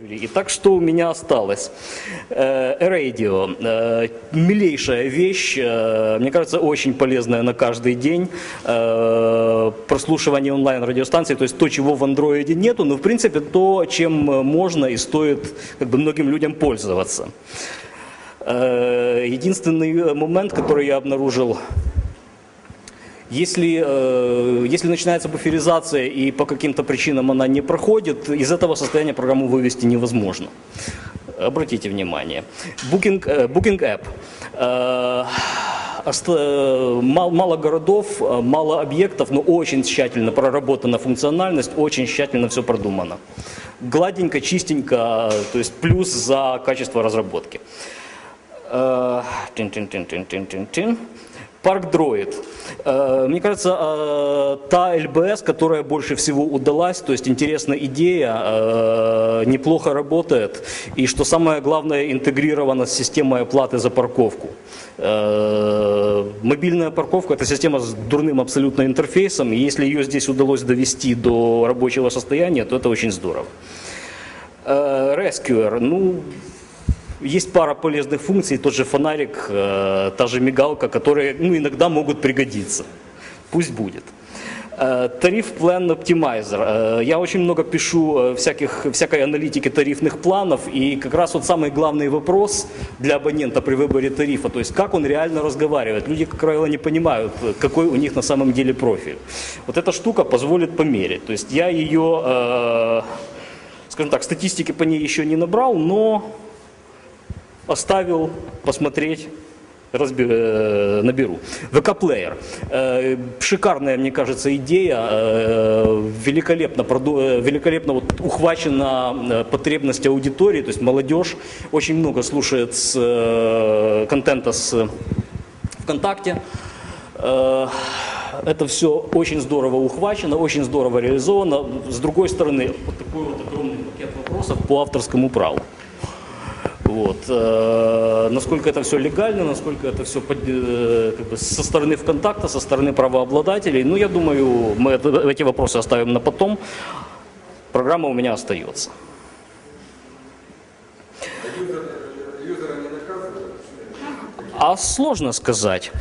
Итак, что у меня осталось? Э, Radio. Э, Милейшая вещь, э, мне кажется, очень полезная на каждый день. Прослушивание онлайн-радиостанций, то есть то, чего в андроиде нету, но в принципе то, чем можно и стоит как бы, многим людям пользоваться. Единственный момент, который я обнаружил если, э, если начинается буферизация и по каким-то причинам она не проходит, из этого состояния программу вывести невозможно. Обратите внимание. Booking, э, Booking App. Э, э, мал- Мало городов, э, мало объектов, но очень тщательно проработана функциональность, очень тщательно все продумано. Гладенько, чистенько, э, то есть плюс за качество разработки. Э, тин-тин-тин-тин-тин-тин-тин. Парк Дроид. Э, Мне кажется, э, та ЛБС, которая больше всего удалась, то есть интересная идея, неплохо работает, и что самое главное, интегрирована с системой оплаты за парковку. Мобильная парковка – это система с дурным абсолютно интерфейсом, и если ее здесь удалось довести до рабочего состояния, то это очень здорово. Rescuer, ну, есть пара полезных функций, тот же фонарик, э, та же мигалка, которые ну, иногда могут пригодиться. Пусть будет. Э, Тариф Plan Optimizer. Э, Я очень много пишу всяких, всякой аналитики тарифных планов, и как раз вот самый главный вопрос для абонента при выборе тарифа, то есть как он реально разговаривает. Люди, как правило, не понимают, какой у них на самом деле профиль. Вот эта штука позволит померить. То есть я ее, скажем так, статистики по ней еще не набрал, но оставил посмотреть, разби- э, наберу. ВК-плеер. Э, Шикарная, мне кажется, идея. Э, Великолепно, проду- э, великолепно вот ухвачена э, потребность аудитории, то есть молодежь очень много слушает с, э, контента с ВКонтакте. Э, Это все очень здорово ухвачено, очень здорово реализовано. С другой стороны, вот такой вот огромный пакет вопросов по авторскому праву. Вот. э, Насколько это все легально, насколько это все как бы, со стороны ВКонтакта, со стороны правообладателей. Ну, я думаю, мы эти вопросы оставим на потом. Программа у меня остается. А сложно сказать.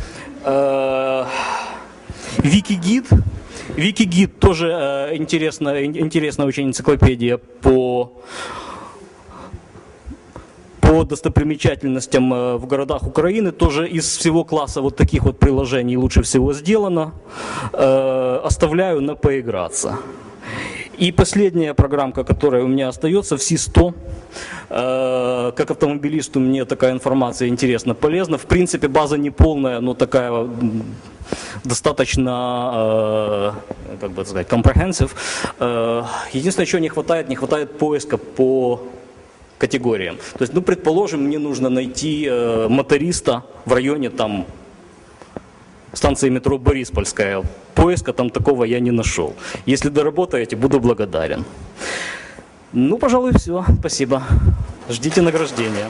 Э, Викигид. Викигид тоже э, интересная, интересная очень энциклопедия по по достопримечательностям э, в городах Украины. Тоже из всего класса вот таких вот приложений лучше всего сделано. Э, Оставляю на поиграться. И последняя программка, которая у меня остается, в Си-100. Э, Как автомобилисту мне такая информация интересна, полезна. В принципе, база не полная, но такая достаточно, как бы сказать, comprehensive. Единственное, чего не хватает, не хватает поиска по категориям. То есть, ну, предположим, мне нужно найти э, моториста в районе там станции метро Бориспольская. Поиска там такого я не нашел. Если доработаете, буду благодарен. Ну, пожалуй, все. Спасибо. Ждите награждения.